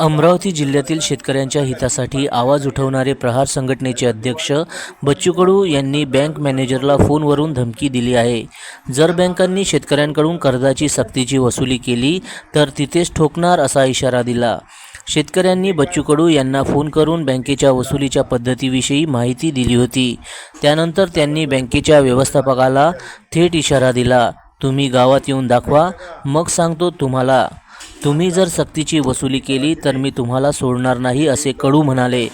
अमरावती जिल्ह्यातील शेतकऱ्यांच्या हितासाठी आवाज उठवणारे प्रहार संघटनेचे अध्यक्ष बच्चू कडू यांनी बँक मॅनेजरला फोनवरून धमकी दिली आहे. जर बँकांनी शेतकऱ्यांकडून कर्जाची सक्तीची वसुली केली तर तिथेच ठोकणार असा इशारा दिला. शेतकऱ्यांनी बच्चू कडू यांना फोन करून बँकेच्या वसुलीच्या पद्धतीविषयी माहिती दिली होती. त्यानंतर त्यांनी बँकेच्या व्यवस्थापकाला थेट इशारा दिला तुम्ही गावात येऊन दाखवा मग सांगतो तुम्हाला. तुम्ही जर सक्तीची वसुली केली तर मी तुम्हाला सोडणार नाही असे कडू म्हणाले.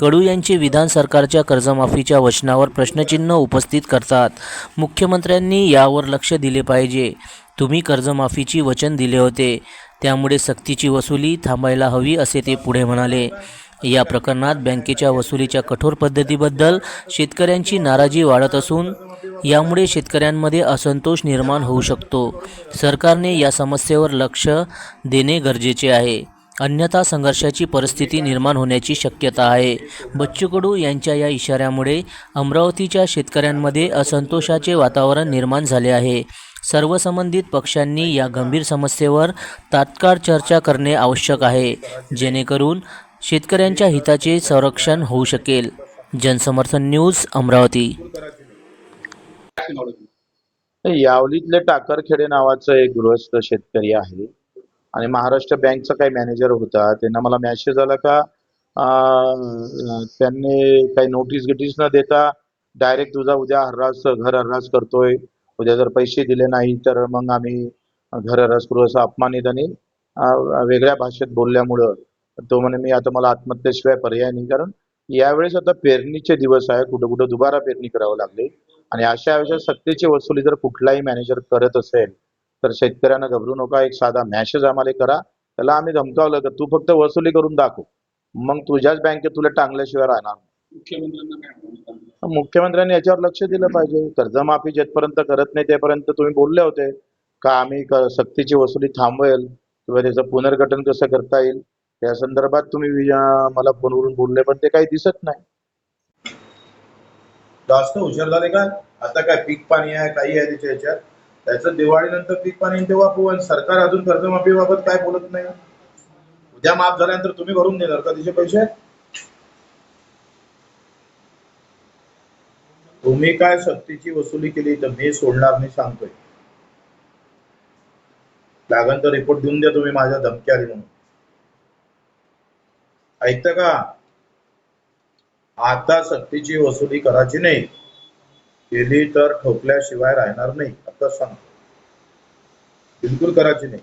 कडू यांचे विधान सरकारच्या कर्जमाफीच्या वचनावर प्रश्नचिन्ह उपस्थित करतात. मुख्यमंत्र्यांनी यावर लक्ष दिले पाहिजे. तुम्ही कर्जमाफीची वचन दिले होते. त्यामुळे सक्तीची वसुली थांबायला हवी असे ते पुढे म्हणाले. या प्रकरणात बँकेच्या वसुलीच्या कठोर पद्धतीबद्दल शेतकऱ्यांची नाराजी वाढत असून यामुळे शेतकऱ्यांमध्ये असंतोष निर्माण होऊ शकतो. सरकारने या समस्येवर लक्ष देणे गरजेचे आहे. अन्यथा संघर्षाची परिस्थिती निर्माण होण्याची शक्यता आहे. बच्चू कडू यांच्या या इशाऱ्यामुळे अमरावतीच्या शेतकऱ्यांमध्ये असंतोषाचे वातावरण निर्माण झाले आहे. सर्व संबंधित पक्षांनी या गंभीर समस्येवर तात्काळ चर्चा करणे आवश्यक आहे. जेणेकरून शेतकऱ्यांच्या हिताचे संरक्षण होऊ शकेल. जनसमर्थन न्यूज अमरावती. यावलीतले टाकरखेडे नावाचं एक गृहस्थ शेतकरी आहे. आणि महाराष्ट्र बँकचा काही मॅनेजर होता. त्यांना मला मॅसेज आला का त्यांनी काही नोटीस गिटीस न देता डायरेक्ट तुझा उद्या हर्रास घर हर्रास करतोय. उद्या जर पैसे दिले नाही तर मग आम्ही घर हर्रास करू असं अपमानित आणि वेगळ्या भाषेत बोलल्यामुळं तो म्हणे मी आता मला आत्महत्येशिवाय पर्याय नाही कारण यावेळेस आता पेरणीचे दिवस आहे कुठं कुठं दुबारा पेरणी करावं लागली. आणि अशा आयुष्यात सक्तीची वसुली जर कुठलाही मॅनेजर करत असेल तर शेतकऱ्यांना घबरू नका एक साधा मॅसेज आम्हाला करा. त्याला आम्ही धमकावलं का तू फक्त वसुली करून दाखव. मग तुझ्याच बँकेत तुला टांगल्याशिवाय राहणार. मुख्यमंत्र्यांनी याच्यावर लक्ष दिलं पाहिजे. कर्जमाफी जेथपर्यंत करत नाही तेपर्यंत तुम्ही बोलले होते का आम्ही सक्तीची वसुली थांबवेल किंवा त्याचं पुनर्गठन कसं करता येईल? त्या संदर्भात तुम्ही मला फोनवरून बोलले पण ते काही दिसत नाही. जास्त हुशार झाले का? आता काय पीक पाणी आहे काही आहे त्याच्या ह्याच्यात? त्याचं दिवाळीनंतर पीक पाणी तेव्हा पण सरकार अजून कर्जमाफीबाबत काय बोलत नाही? उद्या माफ झाल्यानंतर तुम्ही भरून देणार का तिचे पैसे? तुम्ही काय सक्तीची वसुली केली तर मी सोडणार नाही सांगतोय. लागन तर रिपोर्ट देऊन द्या तुम्ही माझ्या धमकी आली म्हणून. ऐकतं का? आता सक्तीची वसुली करायची नाही. केली तर ठोकल्याशिवाय राहणार नाही. आता सांग. बिलकुल करायची नाही.